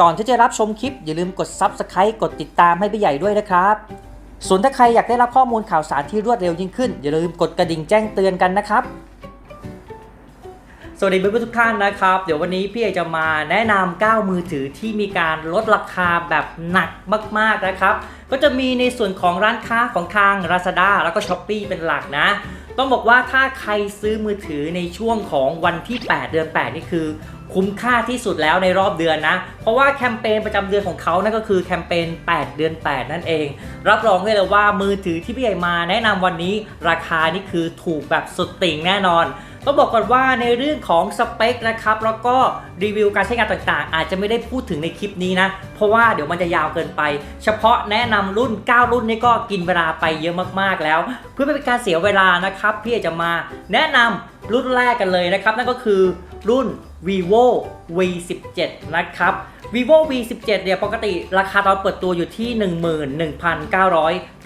ก่อนที่จะรับชมคลิปอย่าลืมกด Subscribe กดติดตามให้พี่ใหญ่ด้วยนะครับ ส่วนถ้าใครอยากได้รับข้อมูลข่าวสารที่รวดเร็วยิ่งขึ้น อย่าลืมกดกระดิ่งแจ้งเตือนกันนะครับ สวัสดีเพื่อนๆทุกท่านนะครับ เดี๋ยววันนี้พี่เอกจะมาแนะนำ9มือถือที่มีการลดราคาแบบหนักมากๆนะครับ ก็จะมีในส่วนของร้านค้าของทาง Lazada แล้วก็ s h อ p e e เป็นหลักนะ ต้องบอกว่าถ้าใครซื้อมือถือในช่วงของวันที่ 8 เดือน 8 นี่คือ คุ้มค่าที่สุดแล้วในรอบเดือนนะ เพราะว่าแคมเปญประจำเดือนของเขานั่นก็คือแคมเปญ 8 เดือน 8 นั่นเอง รับรองได้เลยว่ามือถือที่พี่ใหญ่มาแนะนำวันนี้ราคานี่คือถูกแบบสุดติ่งแน่นอน ต้องบอกก่อนว่าในเรื่องของสเปคนะครับแล้วก็รีวิวการใช้งานต่างๆ อาจจะไม่ได้พูดถึงในคลิปนี้นะ เพราะว่าเดี๋ยวมันจะยาวเกินไป เฉพาะแนะนำรุ่น 9 รุ่นนี่ก็กินเวลาไปเยอะมากๆแล้ว เพื่อไม่เป็นการเสียเวลานะครับพี่จะมาแนะนำรุ่นแรกกันเลยนะครับ นั่นก็คือรุ่น vivo v17 นะครับ vivo v17 เนี่ยปกติราคาตอนเปิดตัวอยู่ที่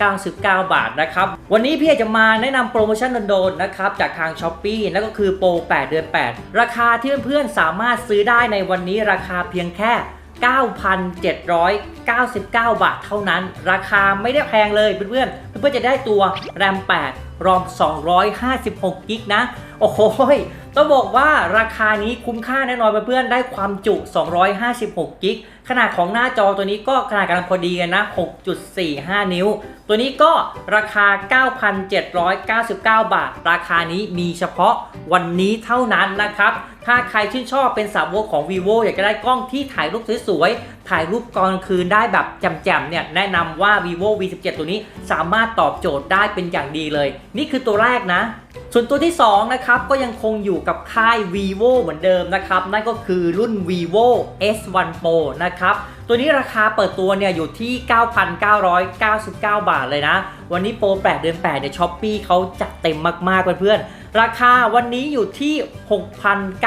11,999 บาทนะครับ วันนี้พี่เอกจะมาแนะนำโปรโมชั่นโดนๆนะครับ จากทาง s h อ p e e นั่นก็คือโปร 8 เดือน 8 ราคาที่เพื่อนๆสามารถซื้อได้ในวันนี้ราคาเพียงแค่ 9,799 บาทเท่านั้น ราคาไม่ได้แพงเลยเพื่อนๆเพื่อนๆจะได้ตัว RAM 8 ROM 256 กิกนะ โอ้โหต้องบอกว่าราคานี้คุ้มค่าแน่นอนเพื่อนๆได้ความจุ 256 กิก ขนาดของหน้าจอตัวนี้ก็ขนาดกำลังพอดีกันนะ 6.45 นิ้ว ตัวนี้ก็ราคา 9,799 บาท ราคานี้มีเฉพาะวันนี้เท่านั้นนะครับถ้าใครชื่นชอบเป็นสาวกของ vivo อยากจะได้กล้องที่ถ่ายรูปสวยๆ ถ่ายรูปกลางคืนได้แบบแจ่มๆ เนี่ย แนะนำว่า vivo v17 ตัวนี้สามารถตอบโจทย์ได้เป็นอย่างดีเลย นี่คือตัวแรกนะ ส่วนตัวที่ 2 นะครับก็ยังคงอยู่กับค่าย vivo เหมือนเดิมนะครับ นั่นก็คือรุ่น vivo s1 pro นะครับ ตัวนี้ราคาเปิดตัวเนี่ยอยู่ที่ 9,999 บาทเลยนะ วันนี้โปร8เดือน8เนี่ยช้อปปี้เขาจัดเต็มมากๆเพื่อนๆ ราคาวันนี้อยู่ที่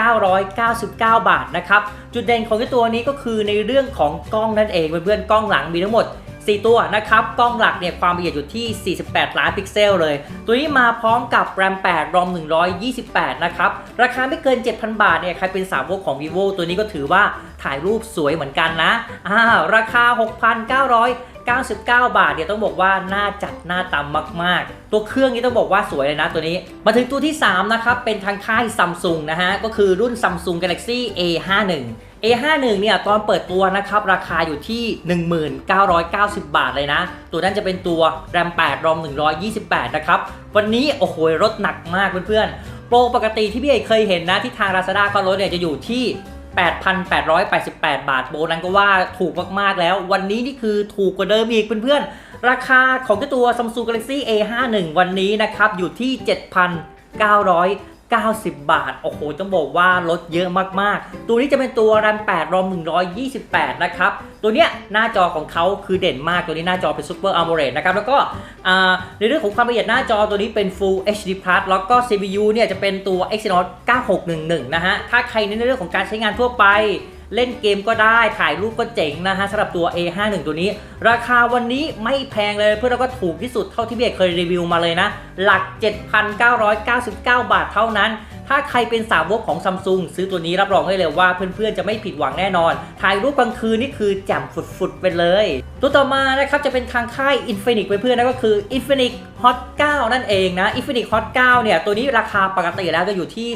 6,999 บาทนะครับ จุดเด่นของตัวนี้ก็คือในเรื่องของกล้องนั่นเองเพื่อนๆ กล้องหลังมีทั้งหมด 4 ตัวนะครับ กล้องหลักเนี่ยความละเอียดอยู่ที่ 48 ล้านพิกเซลเลย ตัวนี้มาพร้อมกับ RAM 8 ROM 128 นะครับ ราคาไม่เกิน 7,000 บาทเนี่ยใครเป็นสาวกของ vivo ตัวนี้ก็ถือว่าถ่ายรูปสวยเหมือนกันนะอ่าราคา 6,999 บาทเนี่ยต้องบอกว่าน่าจัดหน้าตามมาก ๆ ตัวเครื่องนี้ต้องบอกว่าสวยเลยนะตัวนี้ มาถึงตัวที่ 3 นะครับ เป็นทางค่ายซัมซุงนะฮะ ก็คือรุ่น Samsung Galaxy A51 A51 เนี่ยตอนเปิดตัวนะครับราคาอยู่ที่ 1990 บาทเลยนะ ตัวนั้นจะเป็นตัว RAM 8 ROM 128 นะครับ วันนี้โอ้โหลดหนักมากเพื่อนๆ โปรปกติที่พี่เอกเคยเห็นนะที่ทาง Lazada ก็ลดเนี่ยจะอยู่ที่ 8,888 บาทโบนั้นก็ว่าถูกมากๆแล้ว วันนี้นี่คือถูกกว่าเดิมอีกเพื่อนๆ ราคาของเจ้าตัว Samsung Galaxy A51 วันนี้นะครับอยู่ที่ 90 บาท โอ้โห ต้องบอกว่าลดเยอะมากๆ ตัวนี้จะเป็นตัว RAM 8 ROM 128 นะครับ ตัวเนี้ยหน้าจอของเขาคือเด่นมาก ตัวนี้หน้าจอเป็น Super AMOLED นะครับ แล้วก็ในเรื่องของความละเอียดหน้าจอตัวนี้เป็น Full HD Plus แล้วก็ CPU เนี่ยจะเป็นตัว Exynos 9611 นะฮะ ถ้าใครในเรื่องของการใช้งานทั่วไป เล่นเกมก็ได้ถ่ายรูปก็เจ๋งนะฮะสำหรับตัว A51 ตัวนี้ ราคาวันนี้ไม่แพงเลยเพื่อนเราก็ถูกที่สุดเท่าที่พี่เอกเคยรีวิวมาเลยนะ หลัก 7,999 บาทเท่านั้นถ้าใครเป็นสาวกของซัมซุงซื้อตัวนี้รับรองได้เลยว่าเพื่อนๆ จะไม่ผิดหวังแน่นอน ถ่ายรูปกลางคืนนี่คือแจ่มฝุดๆ ไปเลย ตัวต่อมานะครับจะเป็นทางค่าย Infinix เพื่อนๆนั่นก็คือ Infinix Hot 9 นั่นเองนะ Infinix Hot 9 เนี่ย ตัวนี้ราคาปกติแล้วจะอยู่ที่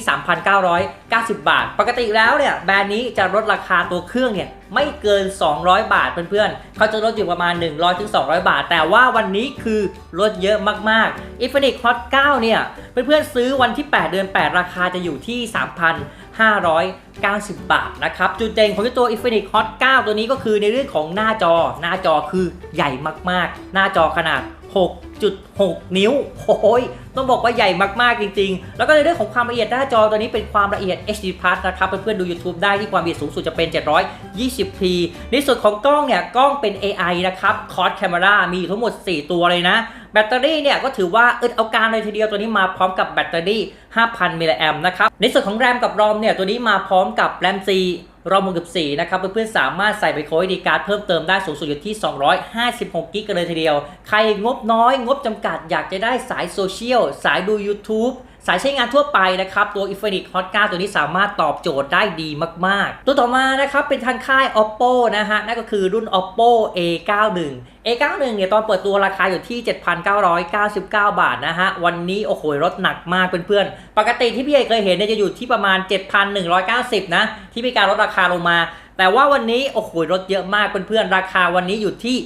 3,990 บาท ปกติแล้วเนี่ย แบรนด์นี้จะลดราคาตัวเครื่องเนี่ย ไม่เกิน 200 บาทเพื่อนๆ เขาจะลดอยู่ประมาณ 100-200 บาท แต่ว่าวันนี้คือลดเยอะมากๆ Infinix Hot 9 เนี่ย เพื่อนๆ ซื้อวันที่ 8 เดือน 8 ราคาจะอยู่ที่ 3,590 บาทนะครับจุดเด่นของตัว Infinix Hot 9 ตัวนี้ก็คือในเรื่องของหน้าจอหน้าจอคือใหญ่มากๆ หน้าจอขนาด 6.6 นิ้วโอ้ยต้องบอกว่าใหญ่มาก ๆ จริง ๆ แล้วก็ในเรื่องของความละเอียดหน้าจอตัวนี้เป็นความละเอียด HD Plus นะครับเพื่อนๆดู YouTube ได้ที่ความละเอียดสูงสุดจะเป็น 720p ในส่วนของกล้องเนี่ย กล้องเป็น AI นะครับ Quad Camera มีทั้งหมด 4 ตัวเลยนะ แบตเตอรี่เนี่ยก็ถือว่าอึดเอาการเลยทีเดียวตัวนี้มาพร้อมกับแบตเตอรี่ 5,000มิลลิแอมป์นะครับ ในส่วนของแรมกับรอมเนี่ยตัวนี้มาพร้อมกับแรม C รอบม64นะครับเพื่อนๆสามารถใส่ไปโค้ดดีการ์ดเพิ่มเติมได้สูงสุดอยู่ที่ 256 กิกกันเลยทีเดียว ใครงบน้อย งบจำกัดอยากจะได้สายโซเชียล สายดู YouTube สายใช้งานทั่วไปนะครับ ตัว Infinix Hot 9 ตัวนี้สามารถตอบโจทย์ได้ดีมาก ๆ ตัวต่อมานะครับ เป็นทางค่าย Oppo นะฮะ นั่นก็คือรุ่น Oppo A91 A91 เนี่ยตอนเปิดตัวราคาอยู่ที่ 7,999 บาทนะฮะ วันนี้โอ้โหลดหนักมากเพื่อนๆ ปกติที่พี่เอเคยเห็นเนี่ยจะอยู่ที่ประมาณ 7,190 นะ ที่มีการลดราคาลงมา แต่ว่าวันนี้โอ้โหลดเยอะมากเพื่อนๆ ราคาวันนี้อยู่ที่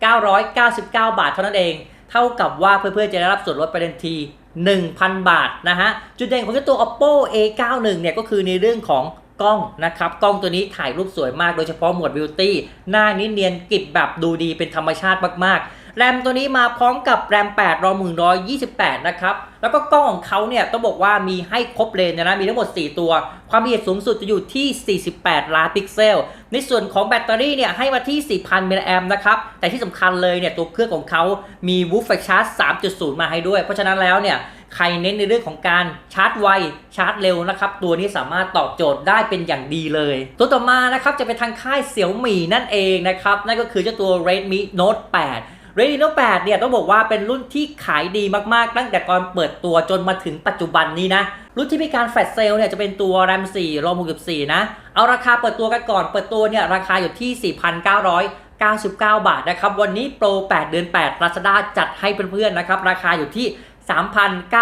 6,999 บาทเท่านั้นเอง เท่ากับว่าเพื่อนๆจะได้รับส่วนลดไปทันที 1,000 บาทนะฮะ จุดเด่นของเจ้าตัว Oppo A91 เนี่ยก็คือในเรื่องของกล้องนะครับ กล้องตัวนี้ถ่ายรูปสวยมากโดยเฉพาะหมวด Beauty หน้านี้เนียนกริบแบบดูดีเป็นธรรมชาติมากๆ แรมตัวนี้มาพร้อมกับแรม8รอม128 นะครับ แล้วก็กล้องของเขาเนี่ยต้องบอกว่ามีให้ครบเลนนะ มีทั้งหมด 4 ตัว ความละเอียดสูงสุดจะอยู่ที่ 48 ล้านพิกเซล ในส่วนของแบตเตอรี่เนี่ยให้มาที่ 4,000 มิลลิแอมนะครับ แต่ที่สำคัญเลยเนี่ยตัวเครื่องของเขามีวูฟไฟชาร์จ 3.0 มาให้ด้วย เพราะฉะนั้นแล้วเนี่ยใครเน้นในเรื่องของการชาร์จไว ชาร์จเร็วนะครับ ตัวนี้สามารถตอบโจทย์ได้เป็นอย่างดีเลย ตัวต่อมานะครับจะเป็นทางค่ายเสี่ยวหมี่นั่นเองนะครับ นั่นก็คือเจ้าตัว Redmi Note 8 Redmi Note 8 เนี่ยต้องบอกว่าเป็นรุ่นที่ขายดีมากๆ ตั้งแต่ก่อนเปิดตัวจนมาถึงปัจจุบันนี้นะ รุ่นที่มีการแฟลชเซลเนี่ยจะเป็นตัว RAM 4 ROM 64 นะ เอาราคาเปิดตัวกันก่อนเปิดตัวเนี่ยราคาอยู่ที่ 4,999 บาทนะครับ วันนี้โปร 8 เดือน 8 Lazada จัดให้เพื่อนๆนะครับ ราคาอยู่ที่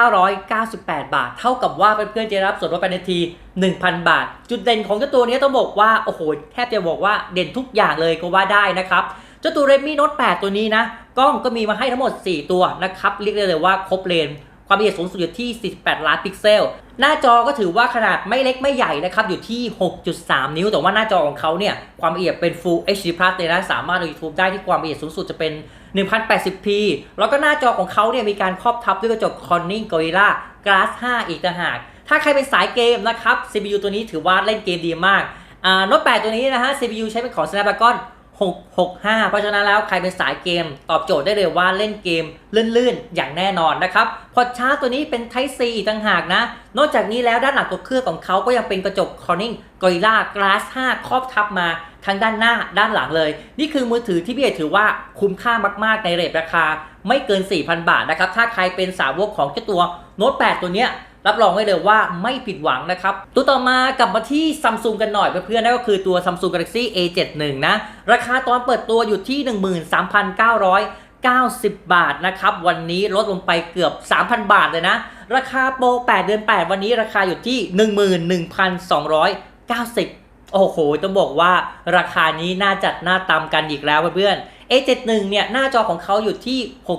3,998 บาท เท่ากับว่าเพื่อนๆจะได้รับส่วนลดไปในที 1,000 บาท จุดเด่นของเจ้าตัวนี้ต้องบอกว่า โอ้โห แทบจะบอกว่าเด่นทุกอย่างเลยก็ว่าได้นะครับ เจ้าตัว Redmi Note 8ตัวนี้นะ กล้องก็มีมาให้ทั้งหมด 4 ตัวนะครับ เรียกได้เลยว่าครบเลน ความละเอียดสูงสุดอยู่ที่ 48 ล้านพิกเซล หน้าจอก็ถือว่าขนาดไม่เล็กไม่ใหญ่นะครับ อยู่ที่ 6.3 นิ้ว แต่ว่าหน้าจอของเขาเนี่ย ความละเอียดเป็น Full HD Plus เลยนะ สามารถดู YouTube ได้ที่ความละเอียดสูงสุดจะเป็น 1080p แล้วก็หน้าจอของเขาเนี่ยมีการครอบทับด้วยกระจก Corning Gorilla Glass 5 อีกต่างหาก ถ้าใครเป็นสายเกมนะครับ CPU ตัวนี้ถือว่าเล่นเกมดีมากอ่า Note 8ตัวนี้นะฮะ CPU ใช้เป็นของ Snapdragon 665 เพราะฉะนั้นแล้วใครเป็นสายเกม ตอบโจทย์ได้เลยว่าเล่นเกมลื่นๆ อย่างแน่นอนนะครับ พอชาร์จตัวนี้เป็น Type C อีต่างหากนะ นอกจากนี้แล้วด้านหลังตัวเครื่องของเขาก็ยังเป็นกระจก Corning Gorilla Glass 5ครอบทับมาทั้งด้านหน้าด้านหลังเลย นี่คือมือถือที่พี่เอถือว่าคุ้มค่ามากๆในเรทราคา ไม่เกิน 4,000 บาทนะครับถ้าใครเป็นสาวกของเจ้าตัว Note 8ตัวเนี้ย รับรองไว้เลยว่าไม่ผิดหวังนะครับ ตัวต่อมากลับมาที่ซัมซุงกันหน่อยเพื่อนๆนั่นก็คือตัว Samsung Galaxy A71 นะ ราคาตอนเปิดตัวอยู่ที่ 13,990 บาทนะครับ วันนี้ลดลงไปเกือบ 3,000 บาทเลยนะ ราคาโปร 8 เดือน 8 วันนี้ราคาอยู่ที่ 11,290 โอ้โห ต้องบอกว่าราคานี้น่าจัดหน้าตามกันอีกแล้วเพื่อนๆ A71 เนี่ย หน้าจอของเขาอยู่ที่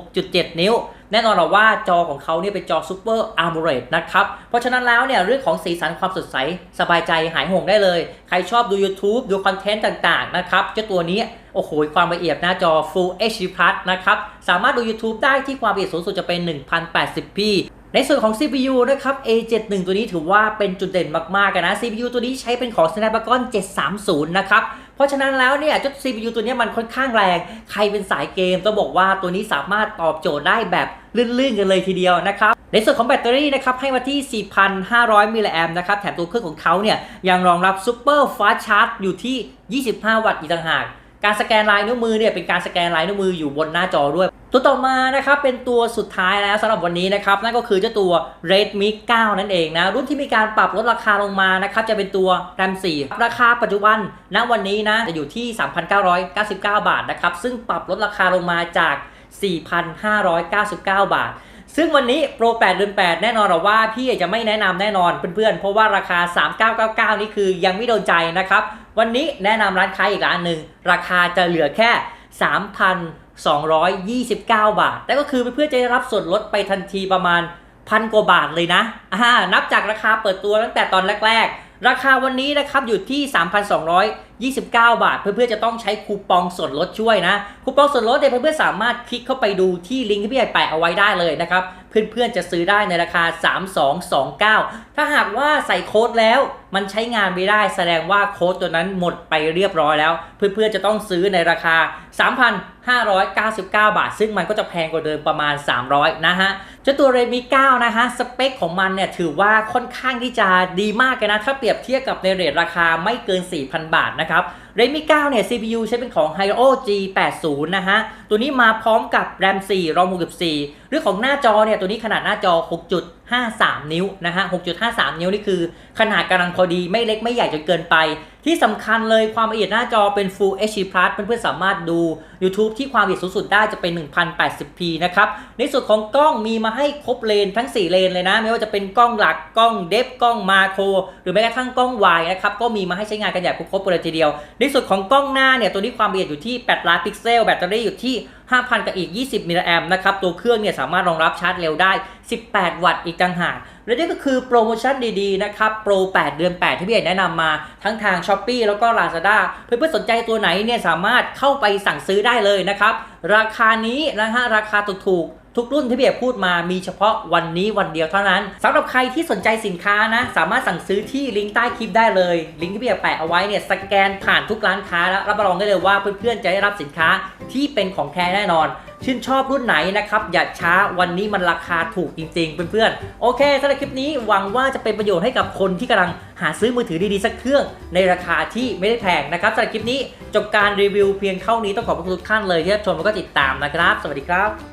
6.7 นิ้ว แน่นอนหรอว่าจอของเขาเนี่ยเป็นจอ Super AMOLED นะครับ เพราะฉะนั้นแล้วเนี่ยเรื่องของสีสันความสดใส สบายใจหายห่วงได้เลย ใครชอบดู YouTube ดูคอนเทนต์ต่างๆนะครับเจ้าตัวนี้โอ้โห ความละเอียดหน้าจอ Full HD Plus นะครับ สามารถดู YouTube ได้ที่ความละเอียดสูงสุดจะเป็น 1080p ในส่วนของ CPU นะครับ A71 ตัวนี้ถือว่าเป็นจุดเด่นมากๆนะ CPU ตัวนี้ใช้เป็นของ Snapdragon 730 นะครับ เพราะฉะนั้นแล้วเนี่ยจุด CPU ตัวนี้มันค่อนข้างแรง ใครเป็นสายเกมต้องบอกว่าตัวนี้สามารถตอบโจทย์ได้แบบลื่นๆกันเลยทีเดียวนะครับในส่วนของแบตเตอรี่นะครับให้มาที่ 4,500 มิลลิแอมนะครับแถมตัวเครื่องของเขาเนี่ยยังรองรับ Super Fast Charge อยู่ที่ 25 วัตต์อีกต่างหาก การสแกนลายนิ้วมือเนี่ยเป็นการสแกนลายนิ้วมืออยู่บนหน้าจอด้วย ตัวต่อมานะครับเป็นตัวสุดท้ายแล้วสำหรับวันนี้นะครับนั่นก็คือเจ้าตัว Redmi 9 นั่นเองนะรุ่นที่มีการปรับลดราคาลงมานะครับจะเป็นตัว RAM 4 ราคาปัจจุบันณวันนี้นะจะอยู่ที่ 3,999 บาทนะครับซึ่งปรับลดราคาลงมาจาก 4,599 บาทซึ่งวันนี้โปร 8 เดือน 8 แน่นอนหรอว่าพี่จะไม่แนะนำแน่นอนเพื่อนๆ เพราะว่าราคา 3999 นี่คือยังไม่โดนใจนะครับ วันนี้แนะนำร้านค้าอีกร้านหนึ่งราคาจะเหลือแค่ 3,229 บาท แต่ก็คือเพื่อจะได้รับส่วนลดไปทันทีประมาณพันกว่าบาทเลยนะอ่านับจากราคาเปิดตัวตั้งแต่ตอนแรก ๆ ราคาวันนี้นะครับอยู่ที่29 บาท เพื่อนๆจะต้องใช้คูปองส่วนลดช่วยนะ คูปองส่วนลดเนี่ยเพื่อนๆสามารถคลิกเข้าไปดูที่ลิงก์ที่พี่ใหญ่แปะเอาไว้ได้เลยนะครับ เพื่อนๆจะซื้อได้ในราคา 3229 ถ้าหากว่าใส่โค้ดแล้วมันใช้งานไม่ได้แสดงว่าโค้ดตัวนั้นหมดไปเรียบร้อยแล้ว เพื่อนๆจะต้องซื้อในราคา 3,599 บาท ซึ่งมันก็จะแพงกว่าเดิมประมาณ 300 นะฮะเจ้าตัว Redmi 9นะฮะสเปคของมันเนี่ยถือว่าค่อนข้างที่จะดีมากเลยนะ ถ้าเปรียบเทียบกับในเรทราคาไม่เกิน 4,000 บาทนะครับ Redmi 9 เนี่ย CPU ใช้เป็นของ Helio G80 นะฮะ ตัวนี้มาพร้อมกับ RAM 4 ROM 64 เรื่องของหน้าจอเนี่ย ตัวนี้ขนาดหน้าจอ 6.53 นิ้วนะฮะ 6.53 นิ้วนี่คือ ขนาดกำลังพอดีไม่เล็กไม่ใหญ่จนเกินไป ที่สำคัญเลยความละเอียดหน้าจอเป็น Full HD Plus เพื่อนๆสามารถดู YouTube ที่ความละเอียดสูงสุดได้จะเป็น 1080p นะครับ ในส่วนของกล้องมีมาให้ครบเลนทั้ง 4 เลนเลยนะ ไม่ว่าจะเป็นกล้องหลักกล้องเดฟกล้องมาโคร หรือแม้กระทั่งกล้องวายนะครับก็มีมาให้ใช้งานกันอย่างครบๆเลยทีเดียวในส่วนของกล้องหน้าเนี่ยตัวนี้ความละเอียดอยู่ที่ 8 ล้านพิกเซล แบตเตอรี่อยู่ที่ 5,000 กับอีก 20 มิลลิแอมป์นะครับ ตัวเครื่องเนี่ยสามารถรองรับชาร์จเร็วได้ 18 วัตต์อีกต่างหากและนี่ก็คือโปรโมชั่นดีๆ นะครับ โปร 8 เดือน 8 ที่พี่เอกแนะนำมาทั้งทาง s h อ p e e แล้วก็ Lazada เพื่อนๆสนใจตัวไหนเนี่ยสามารถเข้าไปสั่งซื้อได้เลยนะครับ ราคานี้นะฮะราคาถูกๆ ทุกรุ่นที่พี่เอกพูดมามีเฉพาะวันนี้วันเดียวเท่านั้นสำหรับใครที่สนใจสินค้านะ สามารถสั่งซื้อที่ลิงก์ใต้คลิปได้เลย ลิงก์ที่พี่เอกแปะเอาไว้เนี่ยสแกนผ่านทุกร้านค้าแล้วรับรองได้เลยว่าเพื่อนๆจะได้รับสินค้าที่เป็นของแท้แน่นอน ชื่นชอบรุ่นไหนนะครับ อย่าช้าวันนี้มันราคาถูกจริงๆเพื่อนๆโอเคสำหรับคลิปนี้หวังว่าจะเป็นประโยชน์ให้กับคนที่กำลังหาซื้อมือถือดีๆสักเครื่องในราคาที่ไม่ได้แพงนะครับสำหรับคลิปนี้จบการรีวิวเพียงเท่านี้ต้องขอบคุณทุกท่านเลยที่รับชมแล้วก็ติดตามนะครับ สวัสดีครับ